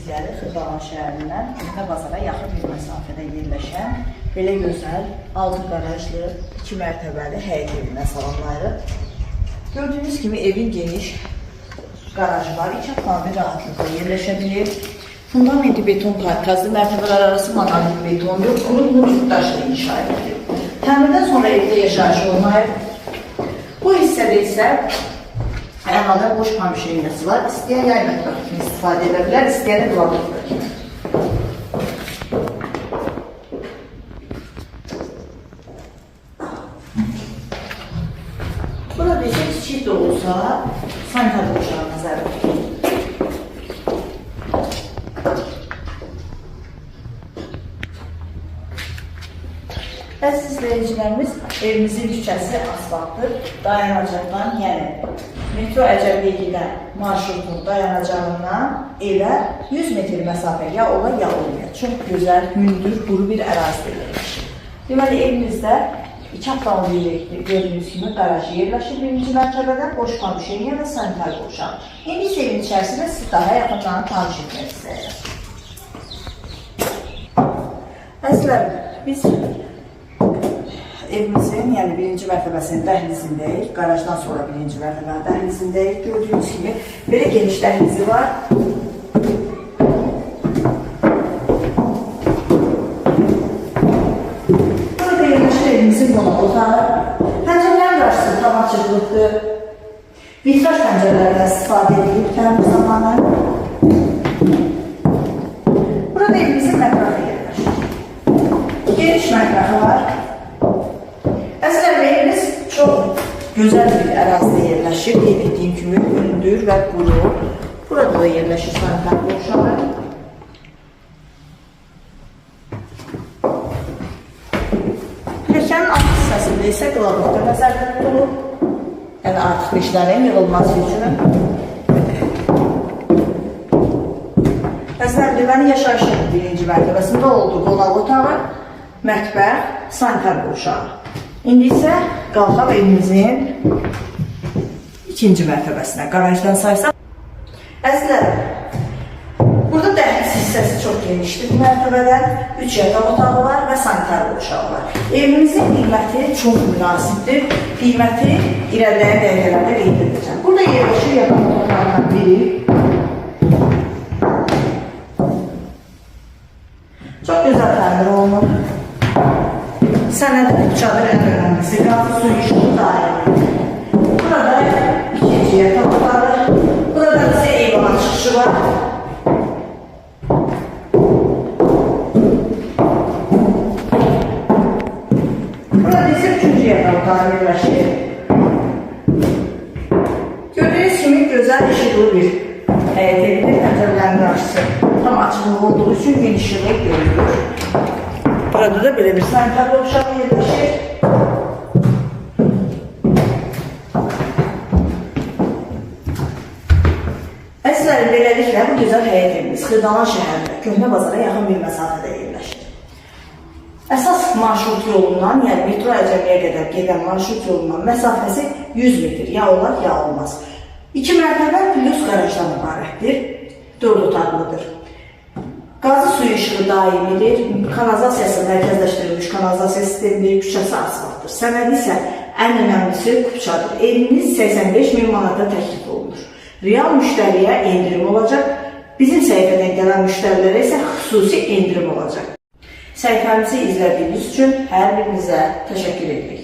sizləri Xırdalan şəhərindən Köhnə bazara yaxın bir məsafədə yerləşən belə gözəl, altı qarajlı, iki mərtəbəli həyət evindən salamlayırıq. Gördüyünüz kimi evin geniş qarajı var. İki avtomobil rahatlıqla yerləşə bilir. Fundamenti beton karkaslı, mərtəbələr arası monolit betondur. Quru quru daşla inşa edilib. Təmirdən sonra evdə yaşayış olmayıb. Bu hissədə isə əlavə boş pamşirinəsi var. İstəyən yay mətbəxi kimi istifadə edə bilər, istəyən də dolablıqda kimi. Burada də olsa, sanitar boşluğa nəzərdə tutulur. Bəs izləyicilərimiz evimizin küçəsi asfaltdır. Dayanacaqdan, yəni metro Əcəbiyə gedən marşrutun dayanacağından evə 100 metr məsafə ya ola ya olmaya. Çox gözəl, hündür, quru bir ərazidə yerləşir. Deməli evimizdə iki avtomobil gördüyünüz kimi qarajı yerləşir. Birinci mərtəbədə boş komşeniya və sanitar qovşaq. İndi evin içərisində siz daha yaxından tanış etmək istəyirəm. Əzizlərim, biz evimizin yəni birinci mərtəbəsinin dəhlizindəyik. Qarajdan sonra birinci mərtəbənin dəhlizindəyik. Gördüyünüz kimi belə geniş dəhlizi var. Burada yerləşir evimizin qonaq otağı. Pəncərələrin qarşısı tam açıqlıqdır. Vitraj pəncərələrdən istifadə edilib təmir zamanı. Burada evimizin mətbəxi yerləşir. Geniş mətbəxi var. Əslən çox gözəl bir ərazidə yerləşir. Qeyd etdiyim kimi hündür və quru. Burada da yerləşir sanitar qovşağı. Pilləkənin alt hissəsində isə qlavurda nəzərdə tutulub. Yəni artıq dişlərin yığılması üçün. Əslən deməli yaşayışın birinci mərtəbəsində oldu qonaq otağı, mətbəx, sanitar qovşağı. İndi isə qalxaq evimizin ikinci mərtəbəsinə, qarajdan saysaq. Əzizlərim, burada dəhliz hissəsi çox genişdir. Bu mərtəbədə 3 yataq otağı var və sanitar qovşağı var. Evimizin qiyməti çox münasibdir. Qiyməti irəliləyən dəqiqələrdə qeyd edəcəm. Burada yerləşir yataq otaqlarından biri. Çox gözəl təmir olunub. Sənədə çadır ən önəmlisi qazı su işığı daimi. Burada ikinci yataq otağı. Burada ise eyvana çıxışı var. Burada ise üçüncü yataq otağı yerləşir. Gördüğünüz kimi güzel işıklı bir həyət evidir. Pəncərələrin qarşısı tam açıqlıq olduğu üçün genişlik görülür. Burada da belə bir sanitar qovşağı yerləşir. Əslən beləliklə bu gözəl həyət evimiz Xırdalan şəhərində, Köhnə bazara yaxın bir məsafədə yerləşir. Əsas marşrut yolundan, yəni metro Əcəmiyə qədər gedən marşrut yolundan məsafəsi 100 metr, ya olar, ya olmaz. İki mərtəbə plus qarajdan ibarətdir, dörd otaqlıdır. İşığı daimidir, kanalizasiyası mərkəzləşdirilmiş kanalizasiya sistemidir, küçəsi asfaltdır. Sənədi isə ən önəmlisi kupçadır. Evimiz 85 min manata təklif olunur. Real müştəriyə endirim olacaq, bizim səhifədən gələn müştərilərə isə xüsusi endirim olacaq. Səhifəmizi izlədiyiniz üçün hər birinizə təşəkkür edirik.